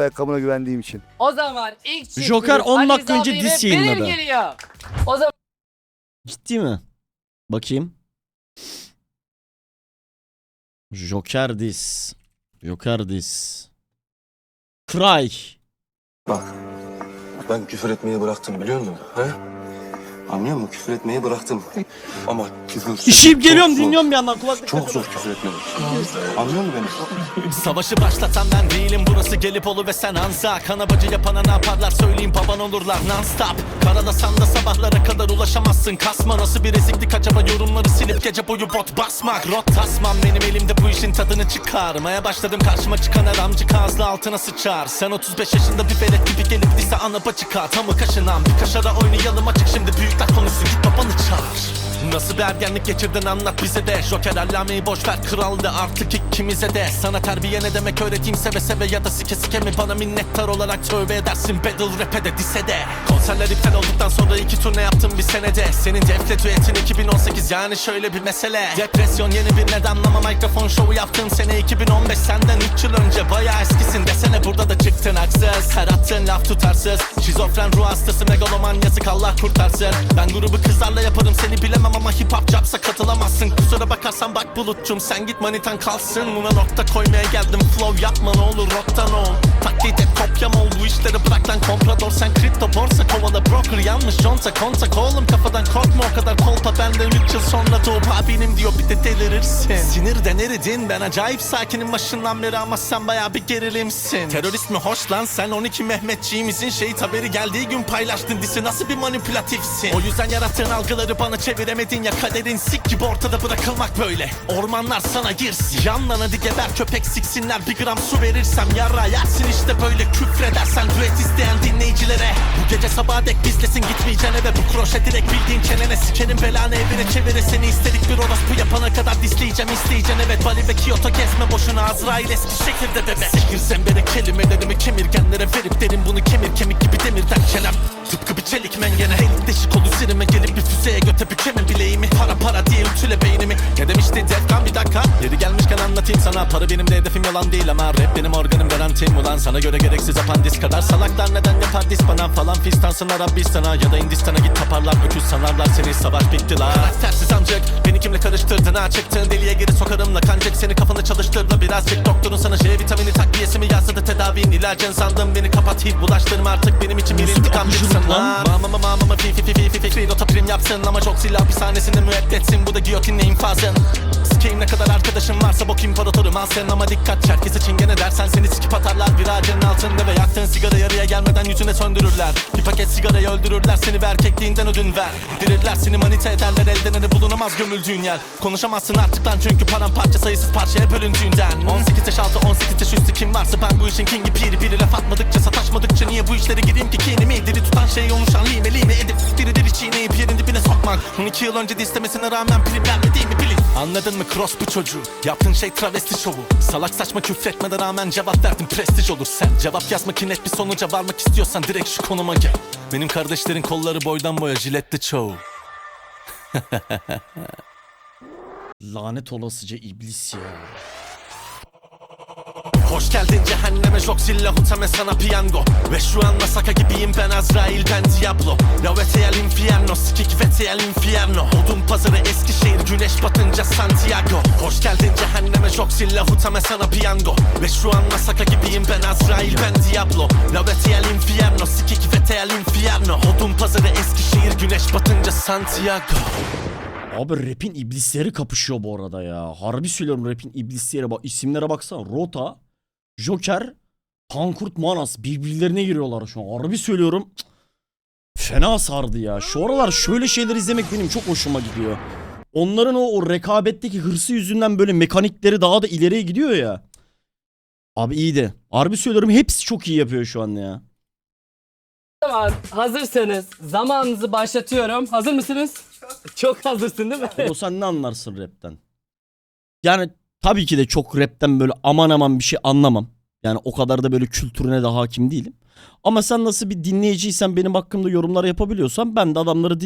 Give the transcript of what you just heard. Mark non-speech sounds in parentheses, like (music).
ayakkabına güvendiğim için. O zaman ilk çiftimiz Joker 10 Ali dakika önce diss Beril yayınladı. geliyor. O zaman Ciddi mi? Bakayım. Joker dis. Joker dis. Cry. Bak ben küfür etmeyi bıraktım biliyor musun? He? Anlıyor musun? Küfür etmeyi bıraktım. Ama küfür... Çok geliyorum zor. dinliyorum bir yandan kulaklık. Çok zor küfür etmeyi. Anlıyor musun beni? Savaşı başlatan ben değilim burası gelip olu ve sen anza Kana bacı yapana ne yaparlar söyleyeyim baban olurlar non stop Karalasan da sabahlara kadar ulaşamazsın kasma Nasıl bir eziklik acaba yorumları silip gece boyu bot basmak Rot tasmam benim elimde bu işin tadını çıkarmaya başladım Karşıma çıkan her amcık ağızlı altına sıçar Sen 35 yaşında bir velet gibi gelip lise ana bacı Tamı kaşınan bir kaşara oynayalım açık şimdi 大方的随便大方的尝 Nasıl bir ergenlik geçirdin anlat bize de. Joker allameyi boş ver kraldı artık ikimize de. Sana terbiye ne demek öğreteyim seve seve ya da sike sike mi? Bana minnettar olarak tövbe edersin. Battle rap'e de dise de. Konserler iptal olduktan sonra iki turne yaptım bir senede. Senin defle düetin 2018 yani şöyle bir mesele. Depresyon yeni bir neden ama mikrofon şovu yaptığın sene 2015 Senden 3 yıl önce bayağı eskisin. Desene burada da çıktın haksız. Her attığın laf tutarsız. Şizofren ruh hastası megaloman yazık Allah kurtarsın. Ben grubu kızlarla yaparım seni bilemem ama hip hop capsa katılamazsın. Kusura bakarsan bak bulutçum sen git manitan kalsın. Buna nokta koymaya geldim flow yapma ne olur rocktan ol. Taklit et kopyam ol bu işleri bırak lan komprador. Sen kripto borsa kovala broker yanlış conta kontak Oğlum. Kafadan korkma o kadar kolpa benden 3 yıl sonra doğup abinim diyor bir de delirirsin. Sinirden eridin ben acayip sakinim başından beri ama sen baya bir gerilimsin. Terörist mi hoş lan sen? 12 Mehmetçiğimizin şehit haberi geldiği gün paylaştın. Disi nasıl bir manipülatifsin? O yüzden yarattığın algıları bana çeviremedin ya kaderin sik gibi ortada bırakılmak böyle. Ormanlar sana girsin. Yandan hadi geber köpek siksinler. Bir gram su verirsem yara yersin işte böyle. Küfredersen düet isteyen dinleyicilere. Bu gece sabaha dek bizlesin gitmeyeceksin eve bu kroşe direkt bildiğin çenene. Sikerim belanı evine çevirir seni. İstedik bir orospu yapana kadar disleyeceğim isteyeceksin evet Bali ve Kyoto gezme boşuna. Azrail eski şekilde bebe Sikir zembere kelimelerimi kemirgenlere verip derim bunu kemir kemik gibi demirden çenem Tıpkı bir çelik mengene göte bükeme bileğimi Para para diye ütüle beynimi. Ne demişti Defkan bir dakika Yeri gelmişken anlatayım sana. Para benim de hedefim yalan değil ama Rap benim organım garantim. Ulan Sana göre gereksiz apandis kadar Salaklar. Neden yapar dis bana falan fistansın Arabistan'a Ya da Hindistan'a git taparlar Öküz sanarlar seni. Savaş bitti la Karaktersiz amcık Beni kimle karıştırdın ha çıktığın deliğe geri sokarım la Kancık seni kafanı çalıştırma birazcık Doktorun sana J vitamini takviyesi mi yazdı da tedavin ilacın sandım Beni kapat hiç bulaştırma artık benim için bir intikam bitsin lan? lan. Mama mama mama fi fi fi fi fi fi fi Nota prim yapsın ama çok silah hapishanesinde müebbetsin Bu da giyotinle infazın sen ama dikkat Herkes için gene dersen seni sikip atarlar. Bir ağacın altında ve yaktığın sigara yarıya gelmeden yüzüne söndürürler. Bir paket sigarayı öldürürler seni ve erkekliğinden ödün ver. Dirirler seni manita ederler elden ele bulunamaz gömüldüğün yer. Konuşamazsın artık lan çünkü paramparça sayısız parçaya bölündüğünden. 18 yaş altı 18 yaş üstü kim varsa ben bu işin kingi piri Biri laf atmadıkça sataşmadıkça niye bu işlere gireyim ki? Kinimi Diri tutan şey oluşan lime lime edip diri diri çiğneyip sokmak 12 yıl önce de istemesine rağmen prim vermediğimi bilin Anladın mı? Cross bu çocuğu. Yaptığın şey travesti şovu. Salak saçma küfretmene rağmen cevap verdin prestij olur. Sen Cevap yazmak net bir sonuca varmak istiyorsan direkt şu konuma gel. Benim kardeşlerin kolları boydan boya jiletli çoğu. (laughs) Lanet olasıca iblis ya. Hoş geldin cehenneme Joxilla hutame sana piyango. Ve şu an Masaka gibiyim Diablo La vete al infierno sikik vete al infierno Odun pazarı Eskişehir güneş batınca Santiago Hoş geldin cehenneme Joxilla hutame sana piyango Ve şu an Masaka gibiyim ben Azrail ben Diablo La vete al infierno sikik vete al infierno Odun pazarı Eskişehir güneş batınca Santiago Abi rap'in iblisleri kapışıyor bu arada ya. Harbi söylüyorum rap'in iblisleri bak isimlere baksana. Rota, Joker, Tankurt Manas birbirlerine giriyorlar şu an. Harbi söylüyorum. cık, Fena sardı ya. Şu aralar şöyle şeyler izlemek benim çok hoşuma gidiyor. Onların o, o rekabetteki hırsı yüzünden böyle mekanikleri daha da ileriye gidiyor ya. Abi iyiydi. Harbi söylüyorum hepsi çok iyi yapıyor şu an ya. o zaman hazırsanız zamanınızı başlatıyorum. Hazır mısınız? Çok hazırsın değil mi? O sen ne anlarsın rapten? Yani tabii ki de çok rapten böyle aman aman bir şey anlamam. Yani o kadar da böyle kültürüne de hakim değilim. Ama sen nasıl bir dinleyiciysen benim hakkımda yorumlar yapabiliyorsan ben de adamları din